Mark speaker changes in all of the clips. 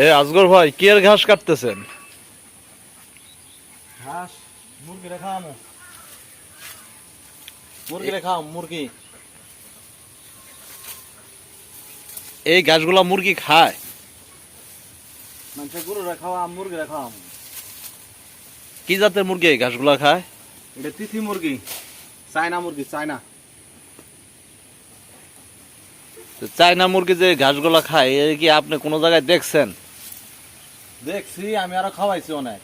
Speaker 1: হে আজগর ভাই কি এর ঘাস কাটতেছেন?
Speaker 2: ঘাস মুরগি মুরগি রেখা মুরগি।
Speaker 1: এই ঘাসগুলা মুরগি খায়?
Speaker 2: মানুষের গরু মুরগি
Speaker 1: কি জাতের মুরগি এই ঘাসগুলা খায়?
Speaker 2: এটা তিথি মুরগি চায়না মুরগি চায়না।
Speaker 1: চায়না মুরগি যে ঘাসগুলা খায় এর কি আপনি কোনো জায়গায় দেখছেন?
Speaker 2: দেখছি আমি আরও খাওয়াইছি অনেক।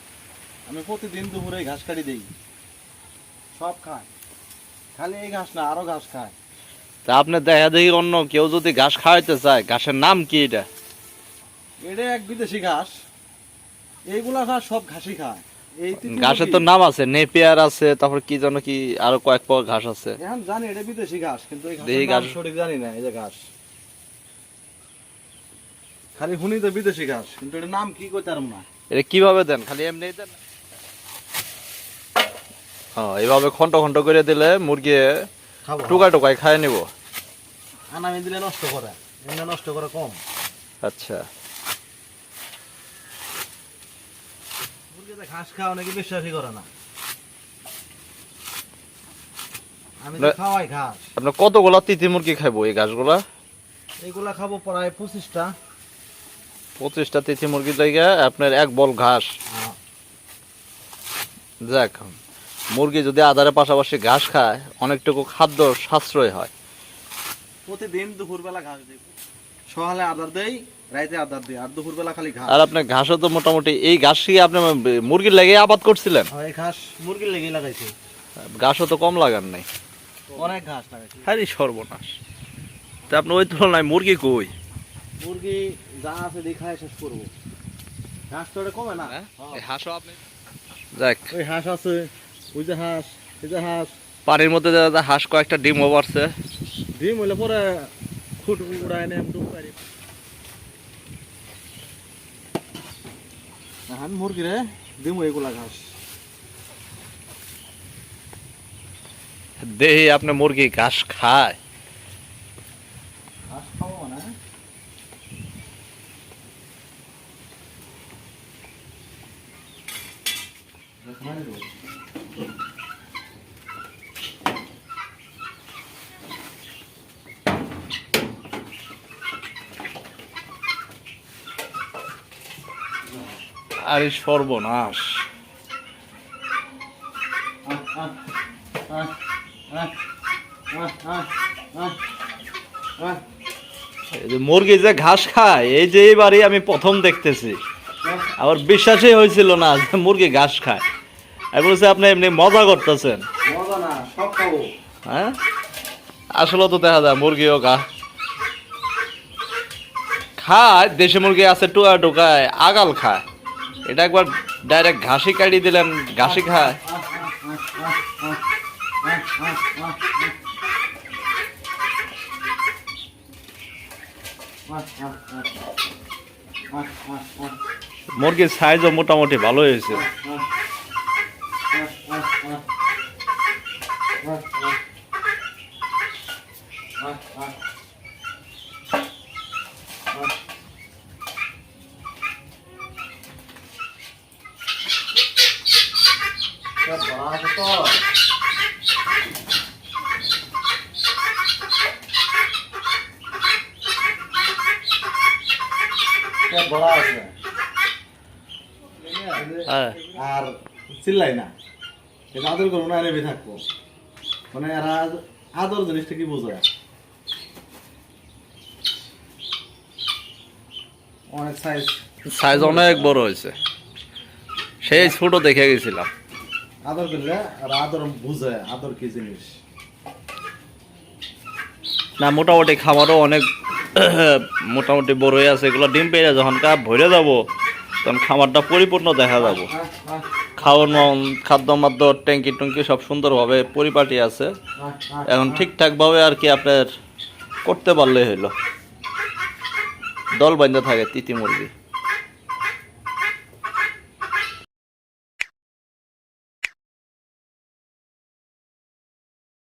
Speaker 2: আমি প্রতিদিন দুপুরে ঘাস কাটি দেই। সব খায়। খালি এই ঘাস না আরও ঘাস খায়।
Speaker 1: তা আপনি দেখা দেখি অন্য কেউ যদি ঘাস খাওয়াইতে চায় ঘাসের নাম কি এটা?
Speaker 2: এটা এক বিদেশি ঘাস। এইগুলা ঘাস সব ঘাসই খায়। এই
Speaker 1: ঘাসের তো নাম আছে নেপিয়ার আছে তারপর কি যেন কি আরও কয়েক পর ঘাস আছে।
Speaker 2: এখন জানি এটা বিদেশি ঘাস কিন্তু এই
Speaker 1: দেখি
Speaker 2: ঘাসের নাম
Speaker 1: ঘাস-
Speaker 2: সঠিক জানি না এই যে ঘাস। খালি শুনি তো বিদেশি ঘাস। কিন্তু এটার নাম কি কইতে পারব না।
Speaker 1: এটা কীভাবে দেন? খালি এমনি দেন। হ্যাঁ এইভাবে খন্ড খন্ড করে দিলে মুরগি
Speaker 2: খাব।
Speaker 1: টুকায় খায় নিব।
Speaker 2: আনামি দিলে নষ্ট করে। এমনি নষ্ট করে কম।
Speaker 1: আচ্ছা।
Speaker 2: মুরগিতে ঘাস খাওয়া নাকি বিশ্বাসই করে না। আমি তো খাওয়াই ঘাস।
Speaker 1: আপনার কতগুলা তিতি মুরগি খাইবো এই ঘাসগুলা?
Speaker 2: এগুলা খাব প্রায় পঁচিশটা।
Speaker 1: পঁচিশটা তিথি মুরগি জায়গা আপনার এক বল ঘাস। যাক মুরগি যদি আদারের পাশাপাশি ঘাস খায় অনেকটুকু খাদ্য সাশ্রয় হয়।
Speaker 2: প্রতিদিন দুপুরবেলা ঘাস দিই। সকালে আদার দেই রাইতে আদার দিই আর দুপুরবেলা খালি ঘাস।
Speaker 1: আর আপনি ঘাসও তো মোটামুটি এই ঘাস কি আপনি মুরগির লেগে আবাদ করছিলেন?
Speaker 2: আর এই ঘাস মুরগির লেগেই লাগাইছি।
Speaker 1: ঘাসও তো কম লাগান নাই।
Speaker 2: অনেক ঘাস লাগাইছি।
Speaker 1: আরে সর্বনাশ। তা আপনি ওই তুলনায় মুরগি কই?
Speaker 2: মুরগি যা আছে দেখায় শেষ করব। ঘাস তো কমে না? হ্যাঁ।
Speaker 1: হাঁসও আপনি? যাক।
Speaker 2: ওই হাঁস আছে ওই যে হাঁস এই যে হাঁস।
Speaker 1: পানির মধ্যে হাঁস কয়েকটা
Speaker 2: ডিম হইলে পরে খুট উড়ায় ডুব পারি। এখন মুরগি রে ডিম এগুলা ঘাস।
Speaker 1: দেহি আপনি মুরগি ঘাস খায়।
Speaker 2: ঘাস খাব না
Speaker 1: আরে সর্বনাশ। মুরগি যে ঘাস খায়, এই যে এইবারই আমি প্রথম দেখতেছি। আমার বিশ্বাসই হয়েছিল না যে মুরগি ঘাস খায়। আমি বলছি আপনি এমনি মজা করতেছেন। হ্যাঁ? আসলে তো দেখা যায় মুরগিও ঘাস খায় দেশি মুরগি আছে টুকা টুকায় আগাল খায়। এটা একবার ডাইরেক্ট ঘাসি কাটি দিলেন ঘাসি খায়। মুরগির সাইজও মোটামুটি ভালো হয়েছে।
Speaker 2: বড়া আছে
Speaker 1: হ্যাঁ।
Speaker 2: আর চিল্লাই না। আদর করব না নেমে থাকব। মানে এরা আদর জিনিসটা কি বোঝায়? সাইজ
Speaker 1: অনেক বড় হয়েছে। সেই ছোট দেখে গেছিলাম।
Speaker 2: আদর করলে আর আদর বুঝে আদর কি জিনিস?
Speaker 1: না মোটামুটি খাবারও অনেক মোটামুটি বড়ই আছে। এগুলো ডিম পেয়ে যখন কাপ ভরে যাব তখন খাবারটা পরিপূর্ণ দেখা যাব।
Speaker 2: আহ, আহ,
Speaker 1: খাওয়ানো খাদ্য মাদ্য ট্যাঙ্কি টুঙ্কি সব সুন্দরভাবে পরিপাটি আছে। এখন ঠিকঠাকভাবে আর কি আপনার করতে পারলে হইল দল বান্ধা থাকে তিতি মুরগি